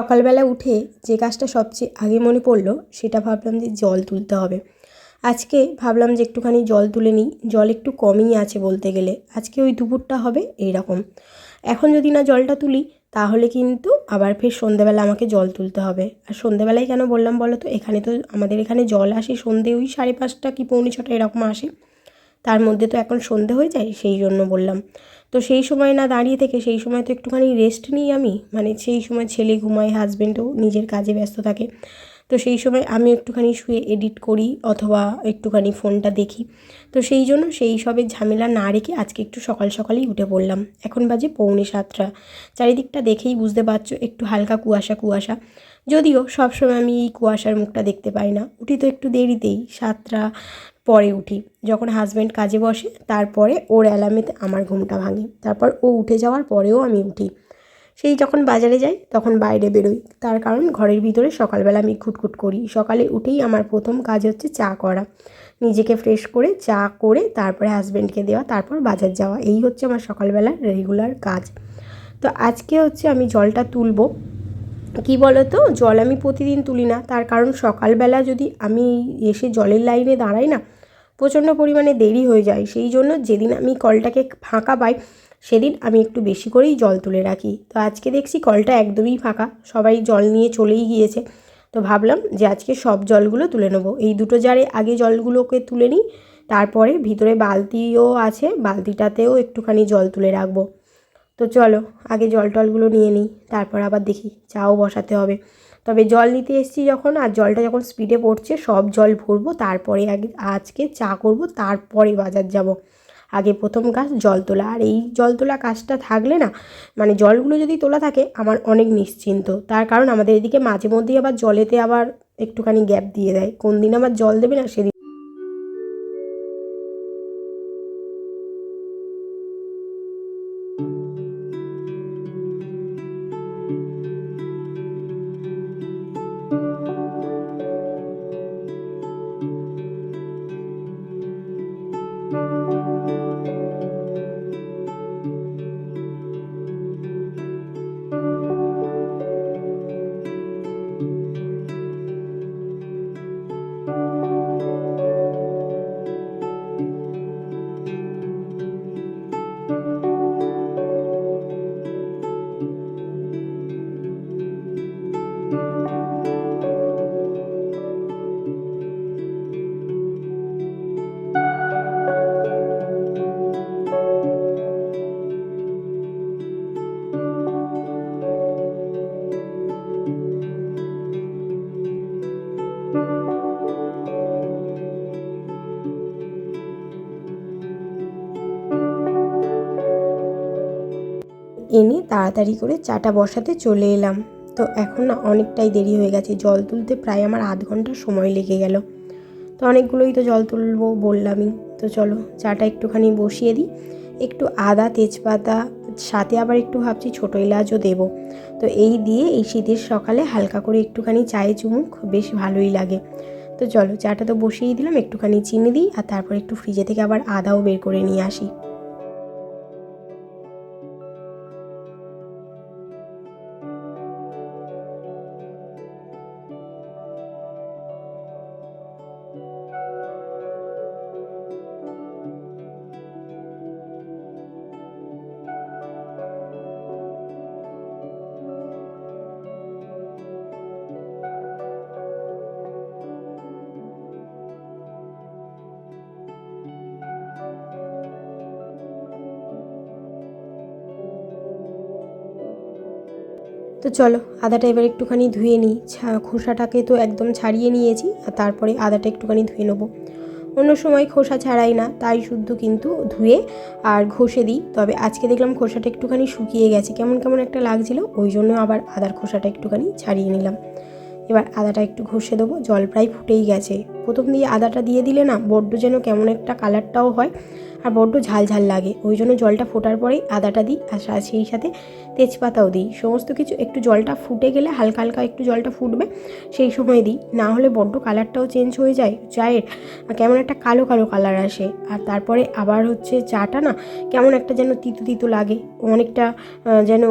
সকালবেলা উঠে যে কাজটা সবচেয়ে আগে মনে পড়ল, সেটা ভাবলাম যে জল তুলতে হবে। আজকে ভাবলাম যে একটুখানি জল তুলে নিই। জল একটু কমই আছে বলতে গেলে। আজকে ওই দুপুরটা হবে এই রকম এখন যদি না জলটা তুলি, তাহলে কিন্তু আবার ফের সন্ধেবেলা আমাকে জল তুলতে হবে। আর সন্ধেবেলায় কেন বললাম বলো তো? এখানে তো আমাদের এখানে জল আসে সন্ধে ওই সাড়ে পাঁচটা কি পৌনে ছটা এরকম আসে। তার মধ্যে তো এখন সন্ধে হয়ে যায়, সেই জন্য বললাম। তো সেই সময় না দাঁড়িয়ে থেকে, সেই সময় তো একটুখানি রেস্ট নিই আমি মানে সেই সময় ছেলে ঘুমায় হাজব্যান্ডও নিজের কাজে ব্যস্ত থাকে। তো সেই সময় আমি একটুখানি শুয়ে এডিট করি অথবা একটুখানি ফোনটা দেখি। তো সেই জন্য সেই সবের ঝামেলা না রেখে আজকে একটু সকাল সকালেই উঠে পড়লাম। এখন বাজে পৌনে সাতটা। চারিদিকটা দেখেই বুঝতে পারছ, একটু হালকা কুয়াশা কুয়াশা। যদিও সবসময় আমি এই কুয়াশার মুখটা দেখতে পাই না। উঠি তো একটু দেরিতেই, সাতটা পরে উঠি। যখন হাজব্যান্ড কাজে বসে, তারপরে ওর অ্যালার্মেতে আমার ঘুমটা ভাঙে। তারপর ও উঠে যাওয়ার পরেও আমি উঠি। সেই যখন বাজারে যাই, তখন বাইরে বেরোই। তার কারণ ঘরের ভিতরে সকালবেলা আমি খুটখুট করি। সকালে উঠেই আমার প্রথম কাজ হচ্ছে চা করা। নিজেকে ফ্রেশ করে চা করে তারপরে হাজব্যান্ডকে দেওয়া, তারপর বাজার যাওয়া। এই হচ্ছে আমার সকালবেলার রেগুলার কাজ। তো আজকে হচ্ছে আমি জলটা তুলবো। কি বলো তো জল আমি প্রতিদিন তুলি না। তার কারণ সকালবেলা যদি আমি এসে জলের লাইনে দাঁড়াই না প্রচণ্ড পরিমাণে দেরি হয়ে যায়। সেই জন্য যেদিন আমি কলটাকে ফাঁকা পাই, সেদিন আমি একটু বেশি করেই জল তুলে রাখি। তো আজকে দেখছি কলটা একদমই ফাঁকা, সবাই জল নিয়ে চলেই গিয়েছে। তো ভাবলাম যে আজকে সব জলগুলো তুলে নেব। এই দুটো জারে আগে জলগুলোকে তুলে নিই, তারপরে ভিতরে বালতিও আছে, বালতিটাতেও একটুখানি জল তুলে রাখব। তো চলো, আগে জল টলগুলো নিয়ে নিই, তারপর আবার দেখি, চাও বসাতে হবে। তবে জল নিতে এসেছি যখন, আর জলটা যখন স্পিডে পড়ছে, সব জল ভরবো, তারপরে আগে, আজকে চা করব, তারপরে বাজার যাব। আগে প্রথম কাজ জল তোলা। আর এই জল তোলা কাজটা থাকলে না মানে জলগুলো যদি তোলা থাকে, আমার অনেক নিশ্চিন্ত। তার কারণ আমাদের এদিকে মাঝে মধ্যেই আবার জলেতে আবার একটুখানি গ্যাপ দিয়ে দেয়। কোন দিন আবার জল দেবে না, সেদিন তাড়াতাড়ি করে চাটা বসাতে চলে এলাম। তো এখন না অনেকটাই দেরি হয়ে গেছে। জল তুলতে প্রায় আমার আধ ঘণ্টা সময় লেগে গেল। তো অনেকগুলোই তো জল তুলবো বললামই। তো চলো চাটা একটুখানি বসিয়ে দিই। একটু আদা, তেজপাতা, সাথে আবার একটু ভাবছি ছোটো এলাচও দেবো। তো এই দিয়ে এই শীতের সকালে হালকা করে একটুখানি চায়ে চুমুক, বেশ ভালোই লাগে। তো চলো চাটা তো বসিয়েই দিলাম, একটুখানি চিনি দিই আর তারপর একটু ফ্রিজে থেকে আবার আদাও বের করে নিয়ে আসি। তো চলো, আদাটা এবার একটুখানি ধুয়ে নিই। খোসাটাকে তো একদম ছাড়িয়ে নিয়েছি, আর তারপরে আদাটা একটুখানি ধুয়ে নেব। অন্য সময় খোসা ছাড়াই না, তাই শুদ্ধ কিন্তু ধুয়ে আর ঘষে দিই। তবে আজকে দেখলাম খোসাটা একটুখানি শুকিয়ে গেছে, কেমন কেমন একটা লাগছিল, ওই জন্য আবার আদার খোসাটা একটুখানি ছাড়িয়ে নিলাম। এবার আদাটা একটু ঘষে দেবো, জল প্রায় ফুটেই গেছে। প্রথম দিয়ে আদাটা দিয়ে দিলে না, বড্ড যেন কেমন একটা কালারটাও হয় আর বড্ড ঝাল ঝাল লাগে। ওই জন্য জলটা ফোটার পরেই আদাটা দিই আর সেই সাথে তেজপাতাও দিই। সমস্ত কিছু একটু জলটা ফুটে গেলে হালকা হালকা একটু জলটা ফুটবে, সেই সময় দিই। না হলে বড্ড কালারটাও চেঞ্জ হয়ে যায়, চায়ের। কেমন একটা কালো কালো কালার আসে। আর তারপরে আবার হচ্ছে চাটা না, কেমন একটা যেন তিতো তিতো লাগে। অনেকটা যেন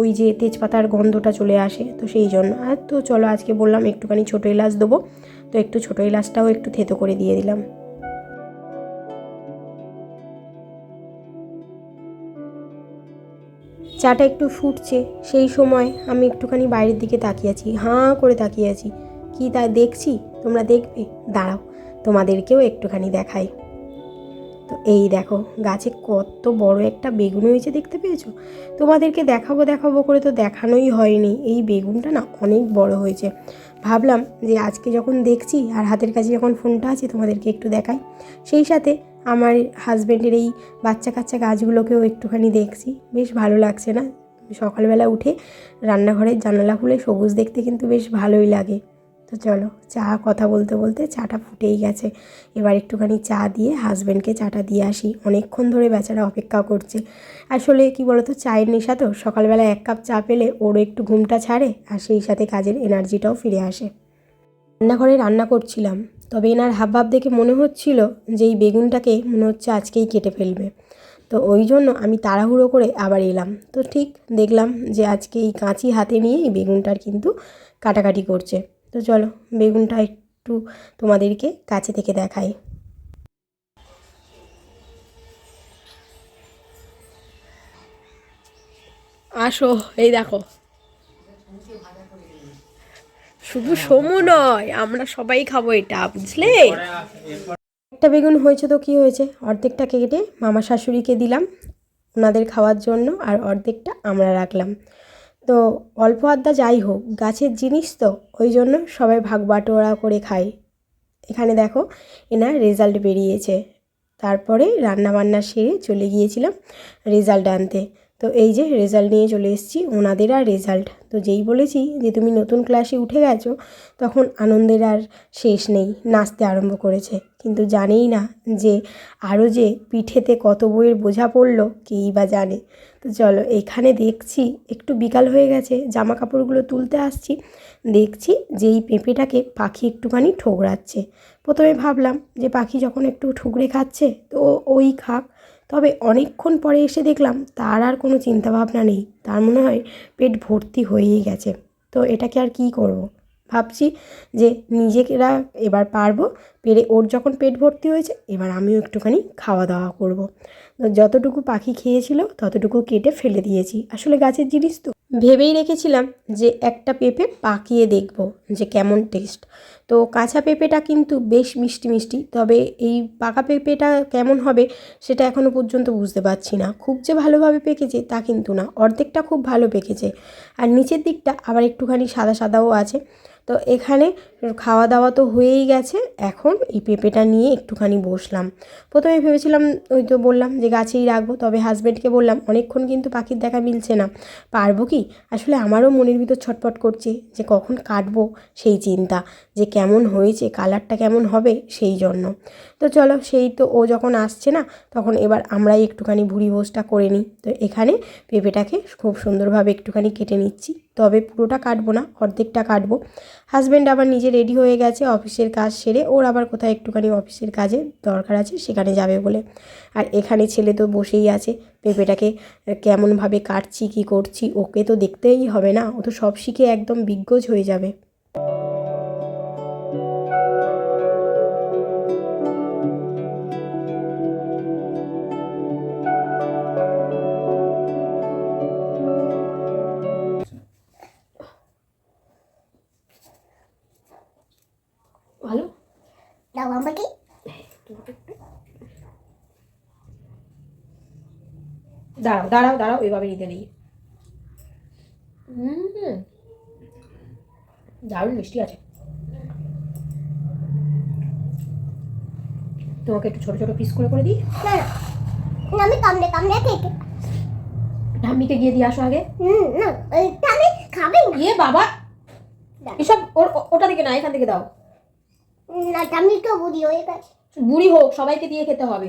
ওই যে তেজপাতার গন্ধটা চলে আসে, তো সেই জন্য। আর তো চলো আজকে বললাম একটুখানি ছোটো এলাচ দেবো। তো একটু ছোটো এলাচটাও একটু থেতো করে দিয়ে দিলাম। চাটা একটু ফুটছে, সেই সময় আমি একটুখানি বাইরের দিকে তাকিয়ে আছি, হাঁ করে তাকিয়ে আছি। কী তা দেখছি? তোমরা দেখবে। দাঁড়াও, তোমাদেরকেও একটুখানি দেখাই। তো এই দেখো, গাছে কত বড় একটা বেগুন হয়েছে দেখতে পেয়েছ? তোমাদেরকে দেখাবো দেখাবো করে তো দেখানোই হয়নি। এই বেগুনটা না অনেক বড় হয়েছে। ভাবলাম যে আজকে যখন দেখছি আর হাতের কাছে যখন ফোনটা আছে তোমাদেরকে একটু দেখাই। সেই সাথে আমার হাজব্যান্ডের এই বাচ্চা কাচ্চা গাছগুলোকেও একটুখানি দেখছি। বেশ ভালো লাগছে না? সকালবেলা উঠে রান্নাঘরের জানালা খুলে সবুজ দেখতে কিন্তু বেশ ভালোই লাগে। তো চলো, চা, কথা বলতে বলতে চাটা ফুটেই গেছে। এবার একটুখানি চা দিয়ে হাজব্যান্ডকে চাটা দিয়ে আসি। অনেকক্ষণ ধরে বেচারা অপেক্ষা করছে। আসলে কি বলতো, চায়ের নেশা তো। সকালবেলা এক কাপ চা পেলে ওরও একটু ঘুমটা ছাড়ে আর সেই সাথে কাজের এনার্জিটাও ফিরে আসে। রান্নাঘরে রান্না করছিলাম, তবে এনার হাবভাব দেখে মনে হচ্ছিল যে এই বেগুনটাকে মনে হচ্ছে আজকেই কেটে ফেলবে। তো ওই জন্য আমি তাড়াহুড়ো করে আবার এলাম। তো ঠিক দেখলাম যে আজকে এই কাঁচি হাতে নিয়ে এই বেগুনটার কিন্তু কাটাকাটি করছে। তো চলো বেগুনটা একটু তোমাদেরকে কাছে থেকে দেখাই। আসো, এই দেখো। শুধু সমু নয়, আমরা সবাই খাব এটা, বুঝলে? একটা বেগুন হয়েছে তো, কি হয়েছে? অর্ধেকটা কেটে মামা শাশুড়িকে দিলাম ওনাদের খাওয়ার জন্য, আর অর্ধেকটা আমরা রাখলাম। তো অল্প আড্ডা যাই হোক, গাছের জিনিস তো, ওই জন্য সবাই ভাগ বাটোয়ারা করে খাই এখানে দেখো, এনার রেজাল্ট বেরিয়েছে। তারপরে রান্না বান্না সেরে চলে গিয়েছিলাম রেজাল্ট আনতে। তো এই যে রেজাল্ট নিয়ে চলে এসেছি, ওনাদের আর রেজাল্ট তো যেই বলেছি যে তুমি নতুন ক্লাসে উঠে গেছো, তখন আনন্দের আর শেষ নেই, নাচতে আরম্ভ করেছে। কিন্তু জানেই না যে আরও যে পিঠেতে কত বইয়ের বোঝা পড়ল, কেই বা জানে। তো চলো, এখানে দেখছি, একটু বিকাল হয়ে গেছে জামা কাপড়গুলো তুলতে আসছি। দেখছি যে এই পেঁপেটাকে পাখি একটুখানি ঠোকরাচ্ছে। প্রথমে ভাবলাম যে পাখি যখন একটু ঠুকরে খাচ্ছে, তো ওই খাক। তবে অনেকক্ষণ পরে এসে দেখলাম তার আর কোনো চিন্তাভাবনা নেই তার মনে হয় পেট ভর্তি হয়েই গেছে তো এটাকে আর কি করব। ভাবছি যে নিজেরা এবার পারব পেরে ওর যখন পেট ভর্তি হয়েছে, এবার আমিও একটুখানি খাওয়া দাওয়া করব। যতটুকু পাখি খেয়েছিল, ততটুকু কেটে ফেলে দিয়েছি আসলে গাছের জিনিস তো ভেবেই রেখেছিলাম যে একটা পেঁপে পাকিয়ে দেখব যে কেমন টেস্ট তো কাঁচা পেঁপেটা কিন্তু বেশ মিষ্টি মিষ্টি, তবে এই পাকা পেঁপেটা কেমন হবে সেটা এখনও পর্যন্ত বুঝতে পারছি না। খুব যে ভালোভাবে পেকেছে তা কিন্তু না, অর্ধেকটা খুব ভালো পেকেছে। আর নিচের দিকটা আবার একটুখানি সাদা সাদাও আছে। তো এখানে খাওয়া দাওয়া তো হয়েই গেছে। এখন এই পেঁপেটা নিয়ে একটুখানি বসলাম। প্রথমে ভেবেছিলাম, ওই তো বললাম যে গাছেই রাখব, তবে হাজব্যান্ডকে বললাম, অনেকক্ষণ কিন্তু পাখির দেখা মিলছে না। পারব কি? আসলে আমারও মনের ভিতর ছটপট করছে যে কখন কাটবো সেই চিন্তা। যে কেমন হয়েছে কালারটা কেমন হবে সেই জন্য। তো চলো সেই তো ও যখন আসছে না, তখন এবার আমরাই একটুখানি ভুড়ি ভোজটা করে নিই। তো এখানে পেঁপেটাকে খুব সুন্দরভাবে একটুখানি কেটে নিচ্ছি। তবে পুরোটা কাটবো না, অর্ধেকটা কাটবো। হাজব্যান্ড আবার নিজে রেডি হয়ে গেছে, অফিসের কাজ সেরে ওর আবার কোথাও একটুখানি অফিসের কাজে দরকার আছে, সেখানে যাবে বলে। আর এখানে ছেলে তো বসেই আছে, পেঁপেটাকে কেমনভাবে কাটছি, কী করছি, ওকে তো দেখতেই হবে না, ও তো সব শিখে একদম বিজ্ঞজ হয়ে যাবে। দাঁড়াও দাঁড়াও দাঁড়াও এভাবে নিতে নেই। হুম দারুণ মিষ্টি আছে। তোমাকে একটু ছোট ছোট পিস করে করে দিই। না না আমি কামড়ে কামড়ে খেতে ঠাম্মিকে গিয়ে দিয়ে আসো আগে। হুম না আমি খাবে ইয়ে বাবা। এসব ওটা থেকে না এখান থেকে দাও। না আমি তো বুড়ি হয়ে গেছে। বুড়ি হোক সবাইকে দিয়ে খেতে হবে।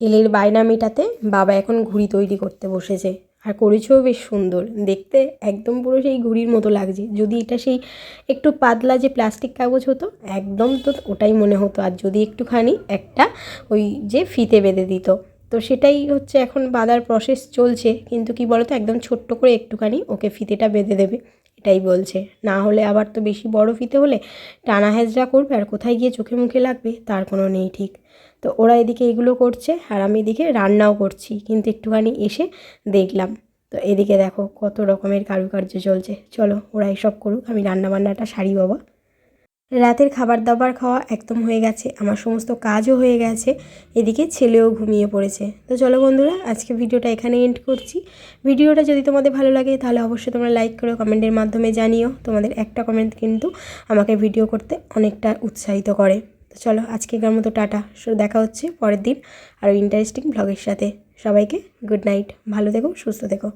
এলের বায়না মেটাতে বাবা এখন ঘুড়ি তৈরি করতে বসেছে। আর করেছেও বেশ সুন্দর। দেখতে একদম পুরো সেই ঘুড়ির মতো লাগছে। যদি এটা সেই একটু পাতলা যে প্লাস্টিক কাগজ হতো, একদম তো ওটাই মনে হতো। আর যদি একটুখানি একটা ওই যে ফিতে বেঁধে দিত। তো সেটাই হচ্ছে এখন বাঁধার প্রসেস চলছে। কিন্তু কি বলতো, একদম ছোট্ট করে একটুখানি ওকে ফিতেটা বেঁধে দেবে। এটাই বলছে। না হলে আবার তো বেশি বড় ফিতে হলে টানা হেজরা করবে। আর কোথায় গিয়ে চোখে মুখে লাগবে, তার কোনো নেই ঠিক। তো ওরা এদিকে এগুলো করছে আর আমি এদিকে রান্নাও করছি। কিন্তু একটুখানি এসে দেখলাম। তো এদিকে দেখো কত রকমের কারুকার্য চলছে। চলো ওরা এসব করুক, আমি রান্না বান্নাটা সারি বাবা। রাতের খাবার দাবার খাওয়া একদম হয়ে গেছে, আমার সমস্ত কাজও হয়ে গেছে, এদিকে ছেলেও ঘুমিয়ে পড়েছে। তো চলো বন্ধুরা, আজকে ভিডিওটা এখানে এন্ড করছি। ভিডিওটা যদি তোমাদের ভালো লাগে, তাহলে অবশ্যই তোমরা লাইক করো, কমেন্টের মাধ্যমে জানিও। তোমাদের একটা কমেন্ট কিন্তু আমাকে ভিডিও করতে অনেকটা উৎসাহিত করে। চলো আজকে আজকেকার মতো টাটা। দেখা হচ্ছে পরের দিন আরও ইন্টারেস্টিং ব্লগের সাথে। সবাইকে গুড নাইট ভালো থেকো, সুস্থ থেকো।